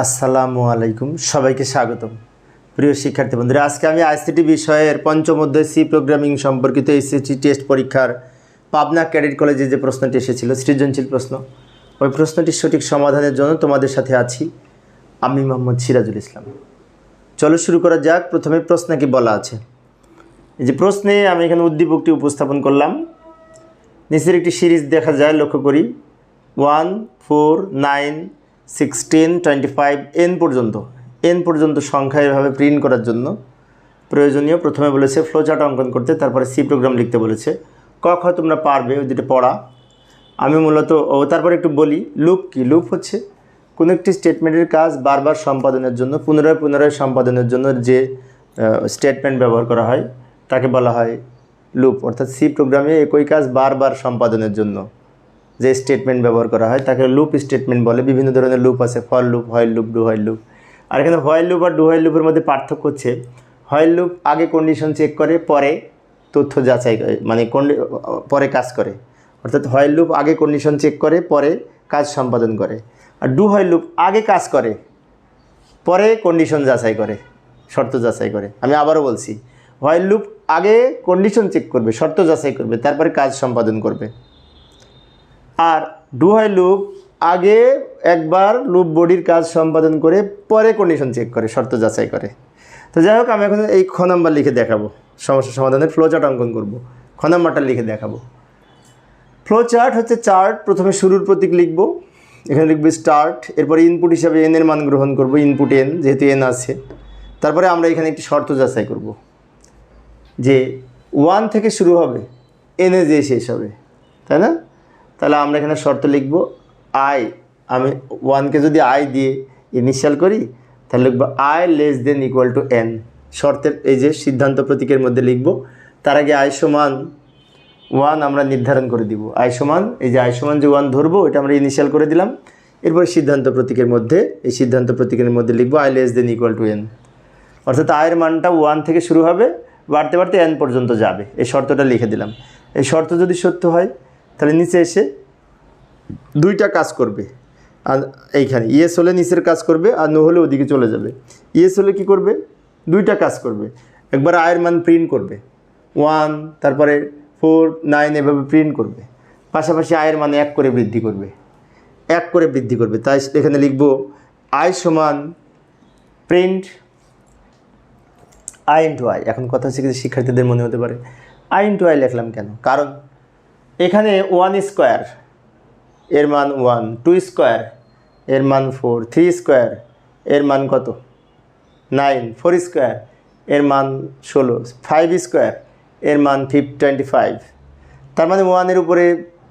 আসসালামু আলাইকুম, সবাইকে স্বাগতম। প্রিয় শিক্ষার্থী বন্ধুরা, আজকে আমি আইসিটি বিষয়ের পঞ্চম অধ্যায় সি প্রোগ্রামিং সম্পর্কিত এসএসসি টেস্ট পরীক্ষার পাবনা ক্যাডেট কলেজে যে প্রশ্নটি এসেছিল, সৃজনশীল প্রশ্ন। ওই প্রশ্নটির সঠিক সমাধানের জন্য তোমাদের সাথে আছি আমি মোহাম্মদ সিরাজুল ইসলাম। চলো শুরু করা যাক, প্রথমে প্রশ্নে কি বলা আছে। এই যে প্রশ্নে আমি এখানে উদ্দীপকটি উপস্থাপন করলাম। নিচের একটি সিরিজ দেখা যায়, লক্ষ্য করি। One, four, nine sixteen twenty five N পর্যন্ত। এন পর্যন্ত সংখ্যা এভাবে প্রিন্ট করার জন্য প্রয়োজনীয় প্রথমে বলেছে ফ্লোচার্ট অঙ্কন করতে, তারপরে সি প্রোগ্রাম লিখতে বলেছে। ক খ তোমরা পারবে, ওই দুটো পড়া। আমি মূলত, ও তারপরে একটু বলি লুপ কি? লুপ হচ্ছে কোনো একটি স্টেটমেন্টের কাজ বারবার সম্পাদনের জন্য, পুনরায় পুনরায় সম্পাদনের জন্য যে স্টেটমেন্ট ব্যবহার করা হয়, তাকে বলা হয় লুপ অর্থাৎ সি প্রোগ্রামে একই কাজ বারবার সম্পাদনের জন্য। যে স্টেটমেন্ট ব্যবহার করা হয়, তাকে লুপ স্টেটমেন্ট বলে। বিভিন্ন ধরনের লুপ আছে ফল লুপ হয় লুপ ডু হয়েল লুপ আর এখানে হয়েল লুপ আর ডু হয়েল লুপের মধ্যে পার্থক্য হচ্ছে হয়েল লুপ আগে কন্ডিশন চেক করে, পরে তথ্য যাচাই করে মানে পরে কাজ করে। অর্থাৎ হয়েল লুপ আগে কন্ডিশন চেক করে, পরে কাজ সম্পাদন করে। আর ডু হয়েল লুপ আগে কাজ করে, পরে কন্ডিশন যাচাই করে, শর্ত যাচাই করে। আমি আবারও বলছি হোয়াইল লুপ আগে কন্ডিশন চেক করবে, শর্ত যাচাই করবে, তারপরে কাজ সম্পাদন করবে। আর ডু হোয়াইল লুপ আগে একবার লুপ বডির কাজ সম্পাদন করে পরে কন্ডিশন চেক করে, শর্ত যাচাই করে। তো যাই হোক, আমি এখন এই খ নাম্বার লিখে দেখাবো। সমস্যা সমাধানের ফ্লো চার্ট অঙ্কন করব। খ নাম্বারটা লিখে দেখাবো। ফ্লো চার্ট হচ্ছে চার্ট প্রথমে শুরুর প্রতীক লিখব। এখানে লিখব স্টার্ট এরপরে ইনপুট হিসাবে এন এর মান গ্রহণ করব ইনপুট এন যেহেতু এন আছে। তারপরে আমরা এখানে একটি শর্ত যাচাই করব। যে ওয়ান থেকে শুরু হবে এনে যে শেষ হবে। তাই না? তাহলে আমরা এখানে শর্ত লিখব আই আমি ওয়ানকে যদি আই দিয়ে ইনিশিয়াল করি, তাহলে লিখব I less than equal to N শর্তের এই যে সিদ্ধান্ত প্রতীকের মধ্যে লিখব, তার আগে আই সমান ওয়ান আমরা নির্ধারণ করে দিব। আই সমান, এই যে আই সমান যে ওয়ান ধরবো, এটা আমরা ইনিশিয়াল করে দিলাম। এরপর সিদ্ধান্ত প্রতীকের মধ্যে, এই সিদ্ধান্ত প্রতীকের মধ্যে লিখব I less than equal to N অর্থাৎ আয়ের মানটা ওয়ান থেকে শুরু হবে, বাড়তে বাড়তে এন পর্যন্ত যাবে। এই শর্তটা লিখে দিলাম। এই শর্ত যদি সত্য হয় তাহলে নিচে এসে দুইটা কাজ করবে। আর এইখানে ইয়েস হলে নিচের কাজ করবে আর নো হলে ওদিকে চলে যাবে। ইয়েস হলে কি করবে? দুইটা কাজ করবে। একবার আয়ের মান প্রিন্ট করবে। ওয়ান, তারপরে ফোর, নাইন এভাবে প্রিন্ট করবে। পাশাপাশি আয়ের মান এক করে বৃদ্ধি করবে। এক করে বৃদ্ধি করবে। তাই এখানে লিখব আয় সমান প্রিন্ট আই ইন্টু আই এখন কথা হচ্ছে শিক্ষার্থীদের মনে হতে পারে। আই ইন্টু আই লিখলাম কেন? কারণ এখানে ওয়ান স্কোয়ার এর মান ওয়ান টু স্কোয়ার এর মান ফোর থ্রি স্কোয়ার এর মান কত? নাইন ফোর স্কোয়ার এর মান ষোলো ফাইভ স্কোয়ার এর মান ফিফ টোয়েন্টি ফাইভ তার মানে ওয়ানের উপরে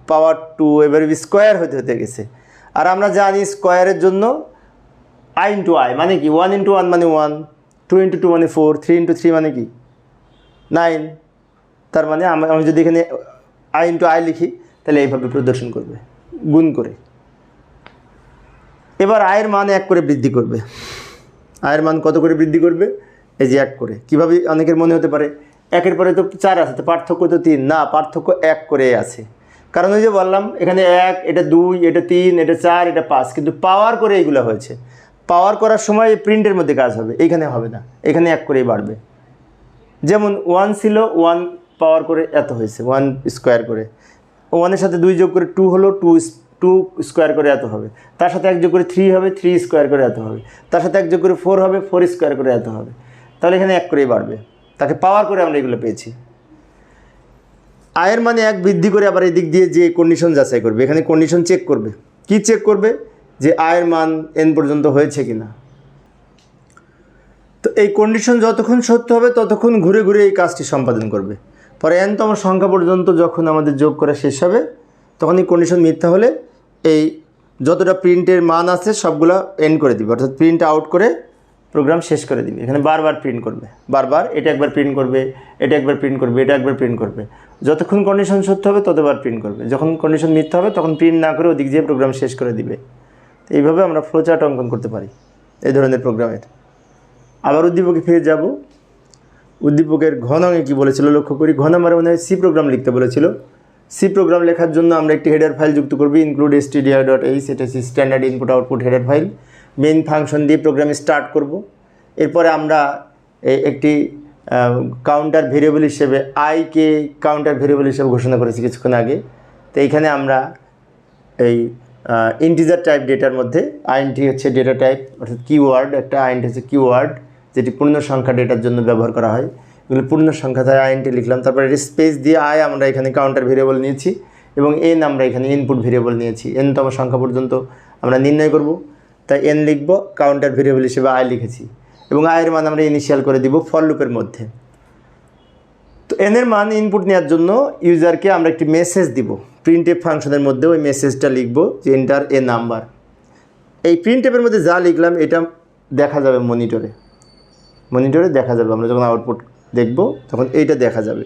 পাওয়ার টু এবারে স্কোয়ার হতে হতে গেছে। আর আমরা জানি স্কোয়ারের জন্য আই ইন্টু আই মানে কি? ওয়ান ইন্টু ওয়ান মানে ওয়ান টু ইন্টু টু মানে ফোর থ্রি ইন্টু থ্রি মানে কি? নাইন তার মানে আমি যদি এখানে আই ইন্টু আই লিখি, তাহলে এইভাবে প্রদর্শন করবে। গুণ করে। এবার আয়ের মান এক করে বৃদ্ধি করবে। আয়ের মান কত করে বৃদ্ধি করবে? এই যে এক করে। কীভাবে অনেকের মনে হতে পারে, একের পরে তো চার আছে, তো পার্থক্য তো তিন। না, পার্থক্য এক করে আছে। কারণ ওই যে বললাম, এখানে এক, এটা দুই, এটা তিন, এটা চার, এটা পাঁচ। কিন্তু পাওয়ার করে এইগুলো হয়েছে। পাওয়ার করার সময় প্রিন্টের মধ্যে কাজ হবে। এখানে হবে না। এখানে এক করেই বাড়বে। যেমন ওয়ান ছিল ওয়ান পাওয়ার করে এত হয়েছে ওয়ান স্কোয়ার করে। ওয়ানের সাথে দুই যোগ করে টু হলো টু টু স্কোয়ার করে এত হবে। তার সাথে এক যোগ করে থ্রি হবে থ্রি স্কোয়ার করে এত হবে। তার সাথে এক যোগ করে ফোর হবে ফোর স্কোয়ার করে এত হবে। তাহলে এখানে এক করেই বাড়বে। তাকে পাওয়ার করে আমরা এগুলো পেয়েছি। আয়ের মানে এক বৃদ্ধি করে আবার এই দিক দিয়ে যে কন্ডিশন যাচাই করবে। এখানে কন্ডিশন চেক করবে। কি চেক করবে? যে আয়ের মান এন পর্যন্ত হয়েছে কি না তো এই কন্ডিশন যতক্ষণ সত্য হবে, ততক্ষণ ঘুরে ঘুরে এই কাজটি সম্পাদন করবে। পরে এনতম সংখ্যা পর্যন্ত যখন আমাদের যোগ করা শেষ হবে তখন এই কন্ডিশন মিথ্যা হলে এই যতটা প্রিন্টের মান আছে সবগুলো এন্ড করে দিবে। অর্থাৎ প্রিন্ট আউট করে প্রোগ্রাম শেষ করে দিবে। এখানে বারবার প্রিন্ট করবে। বারবার এটা একবার প্রিন্ট করবে, এটা একবার প্রিন্ট করবে, এটা একবার প্রিন্ট করবে। যতক্ষণ কন্ডিশন সত্য হবে, ততবার প্রিন্ট করবে। যখন কন্ডিশন মিথ্যা হবে, তখন প্রিন্ট না করে ওদিক দিয়ে প্রোগ্রাম শেষ করে দিবে। এইভাবে আমরা ফ্লোচার্ট অঙ্কন করতে পারি। এই ধরনের প্রোগ্রামের আবার উদ্দীপকে ফিরে যাব। উদ্দীপকের ঘনঙে কি বলেছিল? লক্ষ্য করি, ঘন আমার মনে হয় সি প্রোগ্রাম লিখতে বলেছিল। সি প্রোগ্রাম লেখার জন্য আমরা একটি হেডার ফাইল যুক্ত করবি ইনক্লুড এসটিডিআর ডট এইচ এটা হচ্ছে standard input output header file main function দিয়ে প্রোগ্রাম স্টার্ট করব। এরপরে আমরা একটি কাউন্টার ভেরিয়েবল হিসেবে আইকে কাউন্টার ভেরিয়েবল হিসেবে ঘোষণা করেছি কিছুক্ষণ আগে। তো এইখানে আমরা এই ইন্টিজার টাইপ ডেটার মধ্যে আইনটি হচ্ছে ডেটা টাইপ অর্থাৎ কিওয়ার্ড একটা আইনটি হচ্ছে কিওয়ার্ড যেটি পূর্ণ সংখ্যা ডেটার জন্য ব্যবহার করা হয়। এগুলো পূর্ণ সংখ্যা তাই আইনটি লিখলাম, তারপরে স্পেস দিয়ে আই আমরা এখানে কাউন্টার ভেরিয়েবল নিয়েছি এবং এন আমরা এখানে ইনপুট ভেরিয়েবল নিয়েছি। এনতম সংখ্যা পর্যন্ত আমরা নির্ণয় করব। তাই এন লিখব কাউন্টার ভেরিয়েবল হিসেবে আই লিখেছি এবং আয়ের মান আমরা ইনিশিয়াল করে দিব ফর লুপের মধ্যে। তো এনের মান ইনপুট নেওয়ার জন্য ইউজারকে আমরা একটি মেসেজ দিব। প্রিন্ট এফ ফাংশনের মধ্যে ওই মেসেজটা লিখব যে এন্টার এ নাম্বার এই প্রিন্ট এফের মধ্যে যা লিখলাম, এটা দেখা যাবে মনিটরে মনিটরে দেখা যাবে। আমরা যখন আউটপুট দেখব, তখন এইটা দেখা যাবে।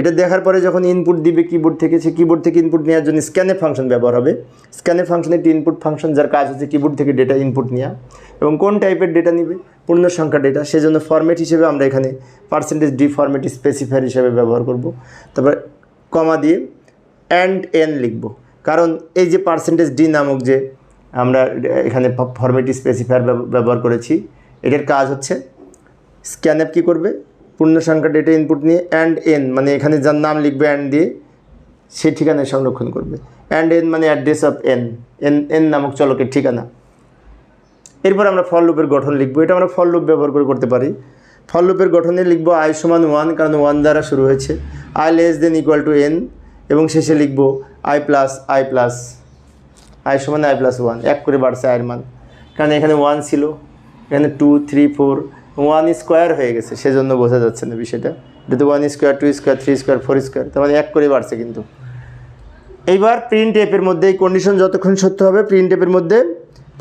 এটা দেখার পরে যখন ইনপুট দিবে কিবোর্ড থেকে, সে কিবোর্ড থেকে ইনপুট নেওয়ার জন্য স্ক্যানে ফাংশন ব্যবহার হবে। স্ক্যানে ফাংশন একটি ইনপুট ফাংশন যার কাজ হচ্ছে কিবোর্ড থেকে ডেটা ইনপুট নেওয়া এবং কোন টাইপের ডেটা নিবে? পূর্ণ সংখ্যা ডেটা সেজন্য ফরম্যাট হিসেবে আমরা এখানে পার্সেন্টেজ ডি ফরম্যাট স্পেসিফায়ার হিসেবে ব্যবহার করব। তারপর কমা দিয়ে অ্যান্ড এন লিখব। কারণ এই যে পার্সেন্টেজ ডি নামক যে আমরা এখানে ফরম্যাট স্পেসিফায়ার ব্যবহার করেছি, এটার কাজ হচ্ছে স্ক্যানঅ্যাপ কী করবে? পূর্ণ সংখ্যা ডেটা ইনপুট নিয়ে অ্যান্ড এন মানে এখানে যার নাম লিখবে অ্যান্ড দিয়ে সেই ঠিকানায় সংরক্ষণ করবে। অ্যান্ড এন মানে address of N N N নামক চলকের ঠিকানা। এরপর আমরা ফল লুপের গঠন লিখব। এটা আমরা ফল লুপ ব্যবহার করে করতে পারি। ফল লুপের গঠনে লিখব আই সমান ওয়ান কারণ ওয়ান দ্বারা শুরু হয়েছে। I less than equal to N এবং শেষে লিখব I plus I plus I সমান আই প্লাস ওয়ান এক করে বাড়ছে আয়ের মান। কারণ এখানে ওয়ান ছিল। এখানে two three four one square হয়ে গেছে, সেজন্য বোঝা যাচ্ছে না বিষয়টা। এটা তো one square two square three square four square তার মানে এক করে বাড়ছে কিন্তু। এইবার প্রিন্ট এপের মধ্যে এই কন্ডিশন যতক্ষণ সত্য হবে প্রিন্ট এপের মধ্যে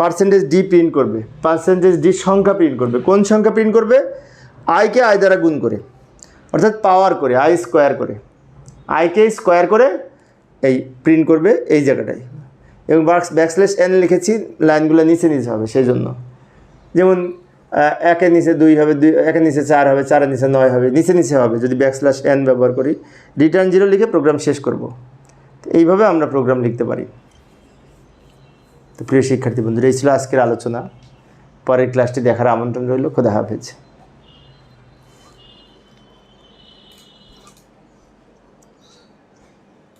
পার্সেন্টেজ ডি প্রিন্ট করবে। পার্সেন্টেজ ডি সংখ্যা প্রিন্ট করবে। কোন সংখ্যা প্রিন্ট করবে? আইকে আই দ্বারা গুণ করে, অর্থাৎ পাওয়ার করে আই স্কোয়ার করে। আইকে স্কোয়ার করে এই প্রিন্ট করবে এই জায়গাটায়। এবং বাক্স ব্যাকস্ল্যাশ এন লিখেছি, লাইনগুলো নিচে নিচে হবে সেই জন্য যেমন একের নিচে দুই হবে, দুই একের নিচে চার হবে চারের নিচে নয় হবে, নিচে নিচে হবে। যদি ব্যাকস্ল্যাশ এন ব্যবহার করি রিটার্ন জিরো লিখে প্রোগ্রাম শেষ করব। এইভাবে আমরা প্রোগ্রাম লিখতে পারি। তো প্রিয় শিক্ষার্থী বন্ধুরা, এই ছিল আজকের আলোচনা। পরের ক্লাসটি দেখার আমন্ত্রণ রইল। খোদা হাফেজ।